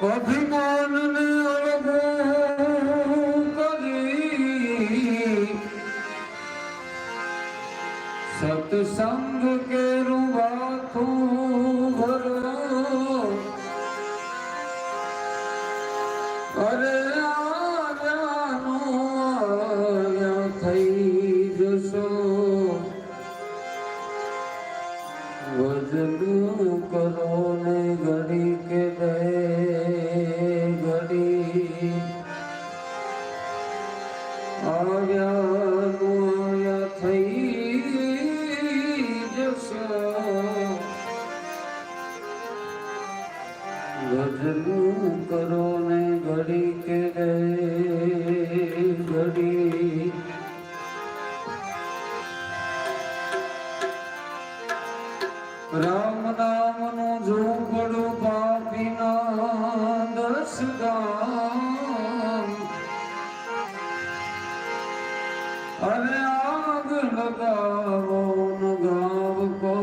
અભિમાન કરી. સત્સંગ રામનો ઝૂંપડો પાપીના દસ ગામ અરે આગ લગાવો ન ગાવ કો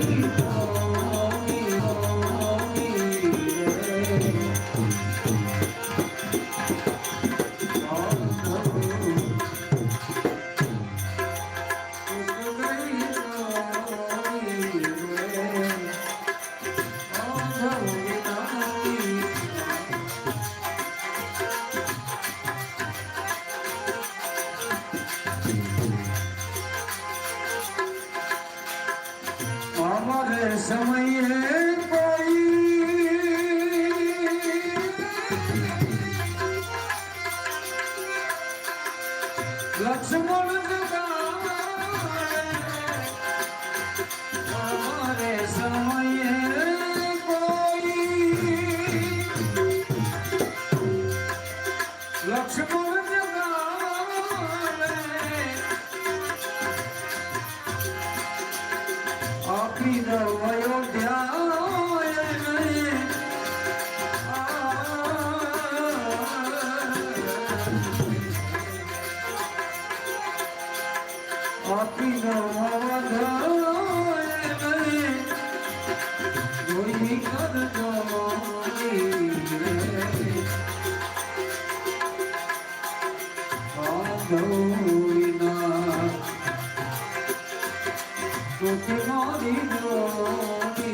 aqui. আমার সময় happy the দুঃখ নদী নদী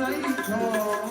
Oh,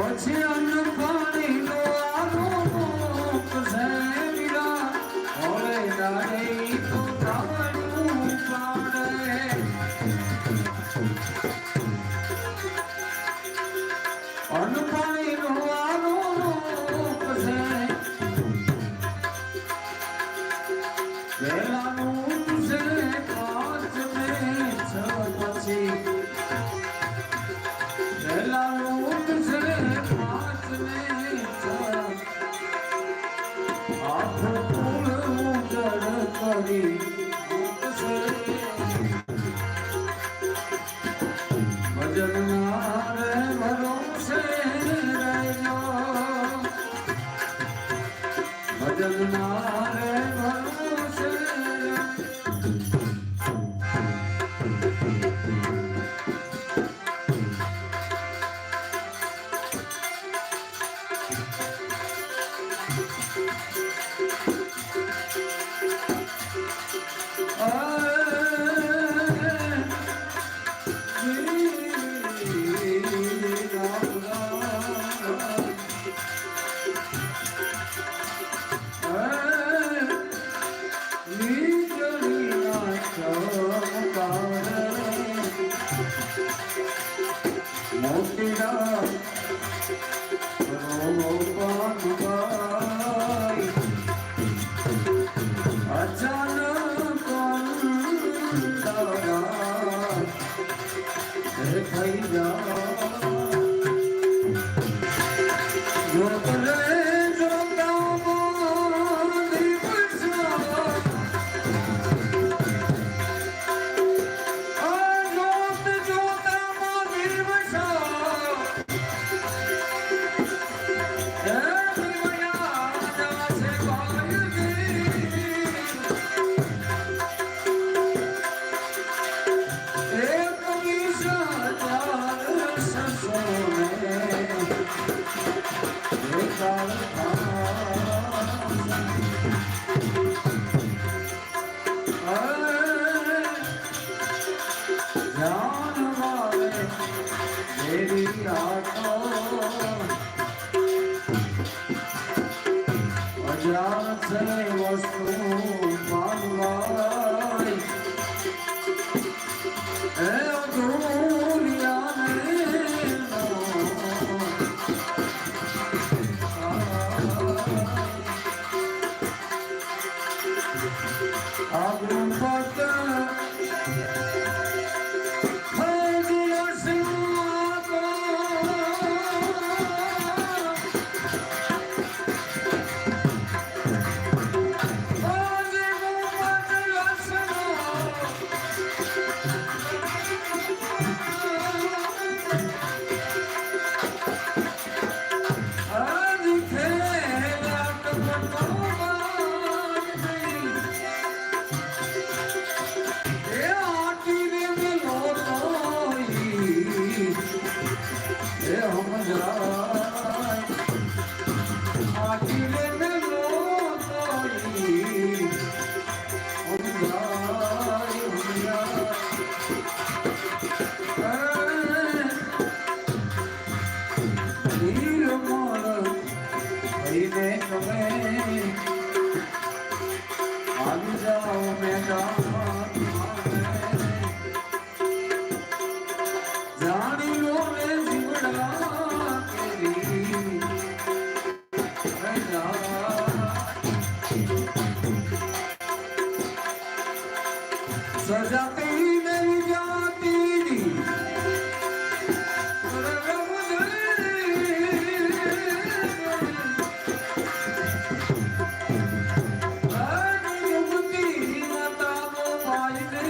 বলছি অন্যর পর não. ધ્યાન મારે તેરી રાખો અજાણ છે વસ્તુ માનવા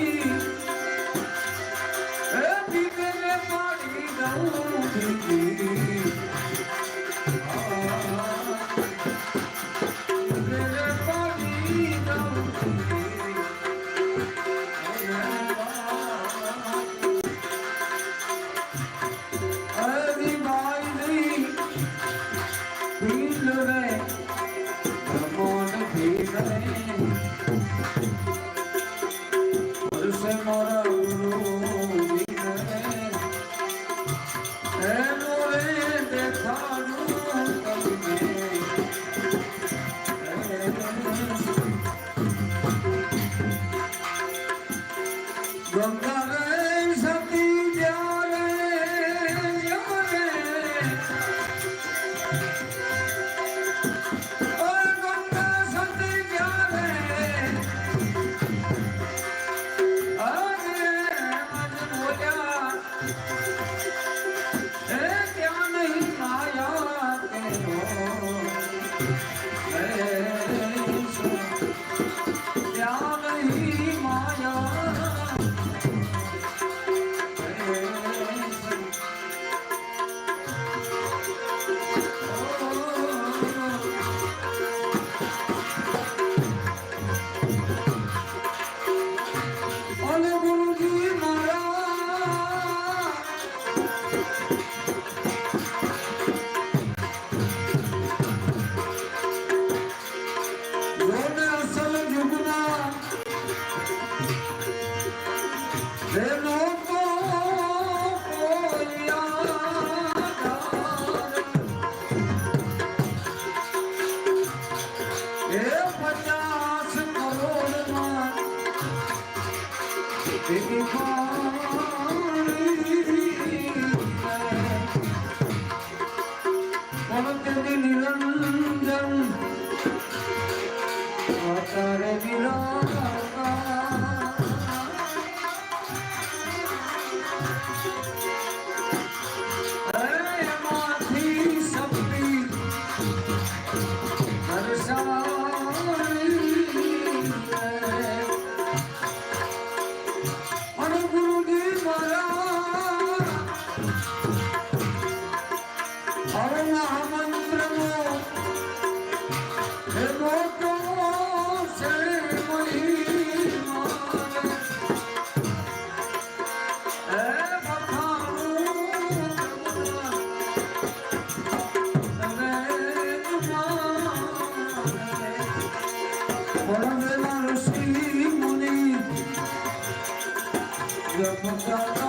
મારી એ પીતને પાડી દઉં દીદી সংসার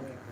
Gracias.